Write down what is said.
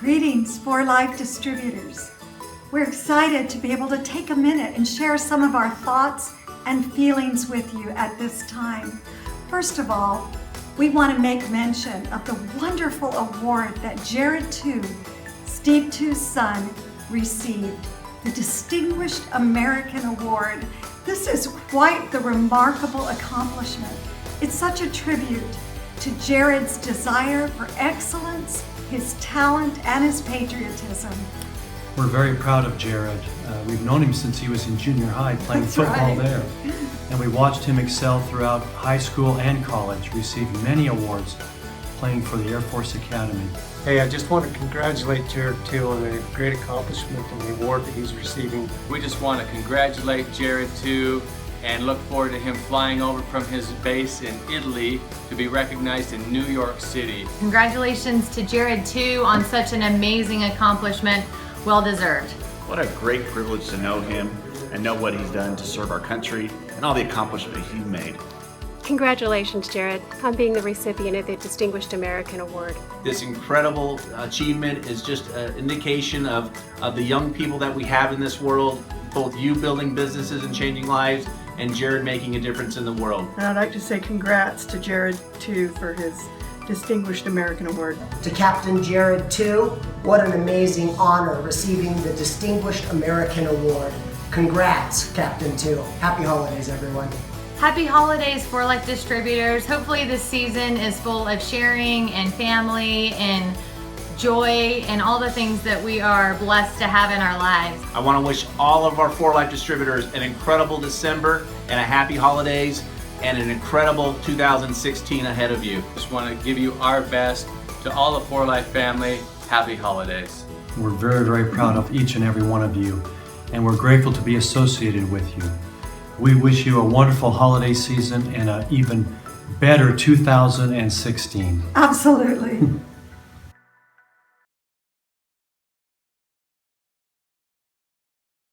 Greetings, For Life distributors. We're excited to be able to take a minute and share some of our thoughts and feelings with you at this time. First of all, we want to make mention of the wonderful award that Jared Tu, Steve Tu's son, received the Distinguished American Award. This is quite the remarkable accomplishment. It's such a tribute to Jared's desire for excellence, his talent, and his patriotism. We're very proud of Jared. Uh, we've known him since he was in junior high playing That's football right. there. And we watched him excel throughout high school and college, receive many awards playing for the Air Force Academy. Hey, I just want to congratulate Jared too on the great accomplishment and the award that he's receiving. We just want to congratulate Jared too and look forward to him flying over from his base in Italy to be recognized in New York City. Congratulations to Jared too on such an amazing accomplishment. Well deserved. What a great privilege to know him and know what he's done to serve our country and all the accomplishments he's made. Congratulations, Jared, on being the recipient of the Distinguished American Award. This incredible achievement is just an indication of, of the young people that we have in this world, both you building businesses and changing lives, and Jared making a difference in the world. And I'd like to say congrats to Jared too for his Distinguished American Award. To Captain Jared, too, what an amazing honor receiving the Distinguished American Award. Congrats, Captain, too. Happy holidays, everyone. Happy holidays for Life Distributors. Hopefully, this season is full of sharing and family and joy and all the things that we are blessed to have in our lives. I want to wish all of our For Life distributors an incredible December and a happy holidays and an incredible 2016 ahead of you. Just want to give you our best to all the For Life family. Happy holidays. We're very, very proud of each and every one of you, and we're grateful to be associated with you. We wish you a wonderful holiday season and an even better 2016. Absolutely.